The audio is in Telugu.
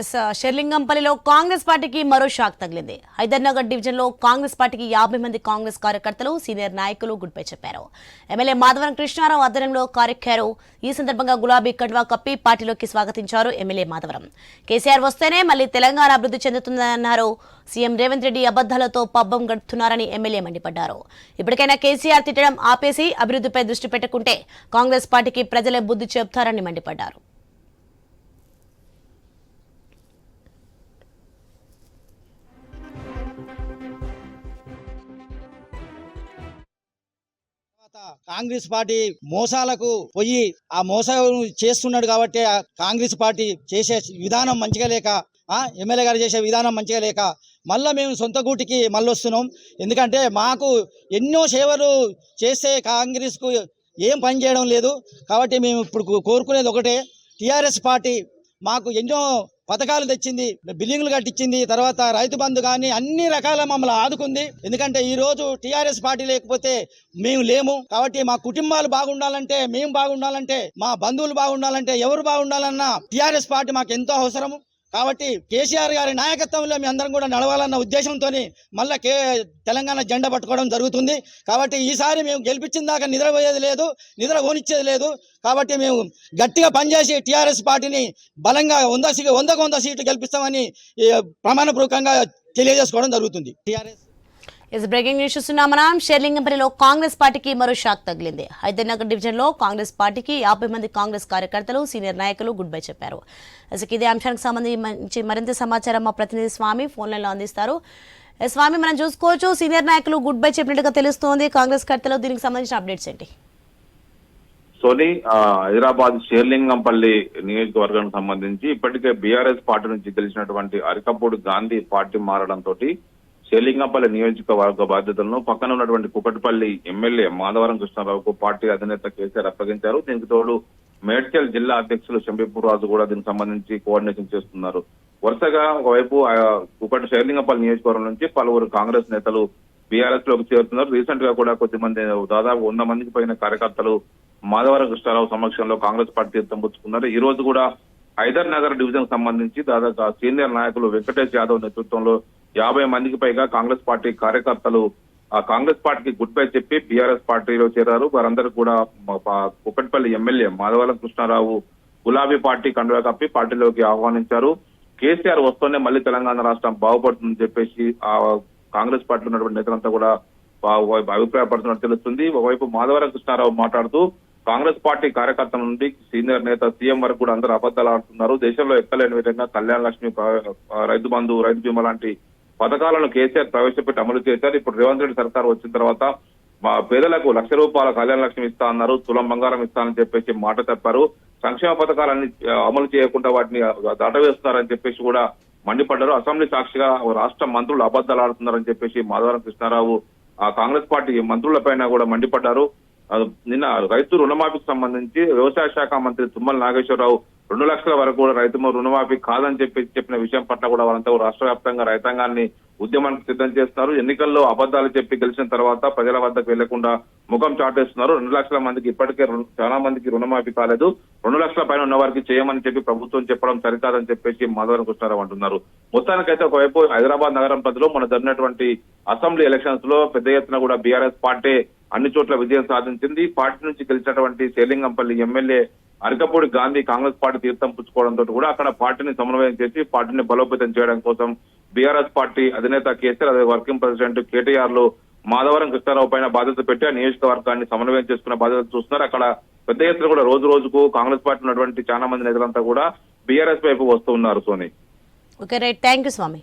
ఎస్ షెర్లింగంపల్లిలో కాంగ్రెస్ పార్టీకి మరో షాక్ తగిలింది. హైదర్నగర్ డివిజన్లో కాంగ్రెస్ పార్టీకి యాభై మంది కాంగ్రెస్ కార్యకర్తలు సీనియర్ నాయకులు గుడ్పై చెప్పారు. ఎమ్మెల్యే మాధవరం కృష్ణారావు ఆధ్వర్యంలో కారెక్కారు ఈ సందర్భంగా గులాబీ కడ్వా కప్పి పార్టీలోకి స్వాగతించారు ఎమ్మెల్యే మాధవరం. కేసీఆర్ వస్తేనే మళ్ళీ తెలంగాణ అభివృద్ధి చెందుతుందన్నారు. సీఎం రేవంత్ రెడ్డి అబద్దాలతో పబ్బం గడుపుతున్నారని ఎమ్మెల్యే మండిపడ్డారు. ఇప్పటికైనా కేసీఆర్ తిట్టడం ఆపేసి అభివృద్ధిపై దృష్టి పెట్టుకుంటే కాంగ్రెస్ పార్టీకి ప్రజలే బుద్ధి చెబుతారని మండిపడ్డారు. కాంగ్రెస్ పార్టీ మోసాలకు పోయి ఆ మోసం చేస్తున్నాడు కాబట్టి ఆ కాంగ్రెస్ పార్టీ చేసే విధానం మంచిగా లేక ఎమ్మెల్యే గారు చేసే విధానం మంచిగా లేక మళ్ళీ మేము సొంత గూటికి మళ్ళీ వస్తున్నాం. ఎందుకంటే మాకు ఎన్నో సేవలు చేస్తే కాంగ్రెస్కు ఏం పని చేయడం లేదు. కాబట్టి మేము ఇప్పుడు కోరుకునేది ఒకటే. టీఆర్ఎస్ పార్టీ మాకు ఎన్నో పథకాలు తెచ్చింది బిల్డింగ్లు కట్టించింది తర్వాత రైతు బంధు కానీ అన్ని రకాల మమ్మల్ని ఆదుకుంది. ఎందుకంటే ఈ రోజు టిఆర్ఎస్ పార్టీ లేకపోతే మేము లేము. కాబట్టి మా కుటుంబాలు బాగుండాలంటే మేము బాగుండాలంటే మా బంధువులు బాగుండాలంటే ఎవరు బాగుండాలన్నా టిఆర్ఎస్ పార్టీ మాకు ఎంతో అవసరము. కాబట్టి కేసీఆర్ గారి నాయకత్వంలో మీ అందరం కూడా నడవాలన్న ఉద్దేశంతో మళ్ళా కే తెలంగాణ జెండా పట్టుకోవడం జరుగుతుంది. కాబట్టి ఈసారి మేము గెలిపించిన దాకా నిద్రపోయేది లేదు నిద్ర పోనిచ్చేది లేదు. కాబట్టి మేము గట్టిగా పనిచేసి టీఆర్ఎస్ పార్టీని బలంగా వంద సీ వందకు వంద సీట్లు గెలిపిస్తామని ప్రమాణపూర్వకంగా తెలియజేసుకోవడం జరుగుతుంది. టీఆర్ఎస్ ఎస్ బ్రేకింగ్ న్యూస్ చూస్తున్నాం మనం. షేర్లింగంపల్లిలో కాంగ్రెస్ పార్టీకి మరో షాక్ తగిలింది. హైదర్నగర్ డివిజన్లో కాంగ్రెస్ పార్టీకి యాభై మంది కాంగ్రెస్ కార్యకర్తలు సీనియర్ నాయకులు గుడ్ బై చెప్పారు. అసలు ఇదే అంశానికి సంబంధించి మరింత సమాచారం మా ప్రతినిధి స్వామి ఫోన్ లైన్లో అందిస్తారు. స్వామి మనం చూసుకోవచ్చు సీనియర్ నాయకులు గుడ్ బై చెప్పినట్టుగా తెలుస్తోంది. కాంగ్రెస్ కర్తలు దీనికి సంబంధించిన అప్డేట్స్ ఏంటి? సోని హైదరాబాద్ షేర్లింగంపల్లి నియోజకవర్గానికి సంబంధించి ఇప్పటికే బీఆర్ఎస్ పార్టీ నుంచి గెలిచినటువంటి అరికపూడి గాంధీ పార్టీ మారడంతో శేలింగంపల్లి నియోజకవర్గ బాధ్యతలను పక్కన ఉన్నటువంటి కుకట్పల్లి ఎమ్మెల్యే మాధవరం కృష్ణారావుకు పార్టీ అధినేత కేసీఆర్ అప్పగించారు. దీనికి తోడు మేడ్చల్ జిల్లా అధ్యక్షులు శంభీపూర్ రాజు కూడా దీనికి సంబంధించి కోఆర్డినేషన్ చేస్తున్నారు. వరుసగా ఒకవైపు ఆ, కుకట్ షేర్లింగంపల్లి నియోజకవర్గం నుంచి పలువురు కాంగ్రెస్ నేతలు బీఆర్ఎస్లోకి చేరుతున్నారు. రీసెంట్గా కూడా కొద్దిమంది దాదాపు వంద మందికి పైన కార్యకర్తలు మాధవరం కృష్ణారావు సమక్షంలో కాంగ్రెస్ పార్టీ తీర్థం పుచ్చుకున్నారు. ఈ రోజు కూడా హైదర్ నగర్ డివిజన్ సంబంధించి దాదాపు సీనియర్ నాయకులు వెంకటేష్ యాదవ్ నేతృత్వంలో యాభై మందికి పైగా కాంగ్రెస్ పార్టీ కార్యకర్తలు ఆ కాంగ్రెస్ పార్టీకి గుడ్ బై చెప్పి బీఆర్ఎస్ పార్టీలో చేరారు. వారందరూ కూడా మ- ఎమ్మెల్యే మాధవరం కృష్ణారావు గులాబీ పార్టీ కండువా కప్పి పార్టీలోకి ఆహ్వానించారు. కేసీఆర్ వస్తూనే మళ్ళీ తెలంగాణ రాష్ట్రం బాగుపడుతుందని చెప్పేసి ఆ కాంగ్రెస్ పార్టీలో ఉన్నటువంటి నేతలంతా కూడా అభిప్రాయపడుతున్నట్టు తెలుస్తుంది. ఒకవైపు మాధవరం కృష్ణారావు మాట్లాడుతూ కాంగ్రెస్ పార్టీ కార్యకర్తల నుండి సీనియర్ నేత సీఎం వరకు కూడా అందరూ అబద్దాలు ఆడుతున్నారు. దేశంలో ఎక్కలేని విధంగా కళ్యాణ లక్ష్మి రైతు బంధు రైతు బీమా లాంటి పథకాలను కేసీఆర్ ప్రవేశపెట్టి అమలు చేశారు. ఇప్పుడు రేవంత్ రెడ్డి సర్కార్ వచ్చిన తర్వాత మా పేదలకు లక్ష రూపాయల కళ్యాణ లక్ష్యం ఇస్తా అన్నారు తులం బంగారం ఇస్తానని చెప్పేసి మాట తప్పారు సంక్షేమ పథకాలన్నీ అమలు చేయకుండా వాటిని దాటవేస్తున్నారని చెప్పేసి కూడా మండిపడ్డారు. అసెంబ్లీ సాక్షిగా రాష్ట్ర మంత్రులు అబద్దాలు ఆడుతున్నారని చెప్పేసి మాధవరం కృష్ణారావు ఆ కాంగ్రెస్ పార్టీ మంత్రుల పైన కూడా మండిపడ్డారు. నిన్న రైతు రుణమాఫీకి సంబంధించి వ్యవసాయ శాఖ మంత్రి తుమ్మల నాగేశ్వరరావు రెండు లక్షల వరకు కూడా రైతు రుణమాఫీ కాదని చెప్పి చెప్పిన విషయం పట్ల కూడా వాళ్ళంతా రాష్ట్ర వ్యాప్తంగా రైతాంగాన్ని ఉద్యమానికి సిద్ధం చేస్తున్నారు. ఎన్నికల్లో అబద్దాలు చెప్పి గెలిచిన తర్వాత ప్రజల వద్దకు వెళ్ళకుండా ముఖం చాటేస్తున్నారు. రెండు లక్షల మందికి ఇప్పటికే చాలా మందికి రుణమాఫీ కాలేదు. రెండు లక్షల పైన ఉన్న వారికి చేయమని చెప్పి ప్రభుత్వం చెప్పడం సరికాదని చెప్పేసి మాధవన్ కృష్ణారావు అంటున్నారు. మొత్తానికైతే ఒకవైపు హైదరాబాద్ నగరం పరిధిలో మన జరిగినటువంటి అసెంబ్లీ ఎలక్షన్స్లో పెద్ద ఎత్తున కూడా బీఆర్ఎస్ పార్టీ అన్ని చోట్ల విజయం సాధించింది. పార్టీ నుంచి గెలిచినటువంటి శేలింగంపల్లి ఎమ్మెల్యే అరకపూడి గాంధీ కాంగ్రెస్ పార్టీ తీర్థం పుచ్చుకోవడంతో కూడా అక్కడ పార్టీని సమన్వయం చేసి పార్టీని బలోపేతం చేయడం కోసం బీఆర్ఎస్ పార్టీ అధినేత కేసీఆర్ అదే వర్కింగ్ ప్రెసిడెంట్ కేటీఆర్లో మాధవరం కృష్ణారావు పైన బాధ్యత పెట్టి ఆ నియోజకవర్గాన్ని సమన్వయం చేసుకునే బాధ్యత చూస్తున్నారు. అక్కడ పెద్ద ఎత్తున కూడా రోజు రోజుకు కాంగ్రెస్ పార్టీ ఉన్నటువంటి చాలా మంది నేతలంతా కూడా బీఆర్ఎస్ వైపు వస్తూ ఉన్నారు సోని. Okay right thank you Swamy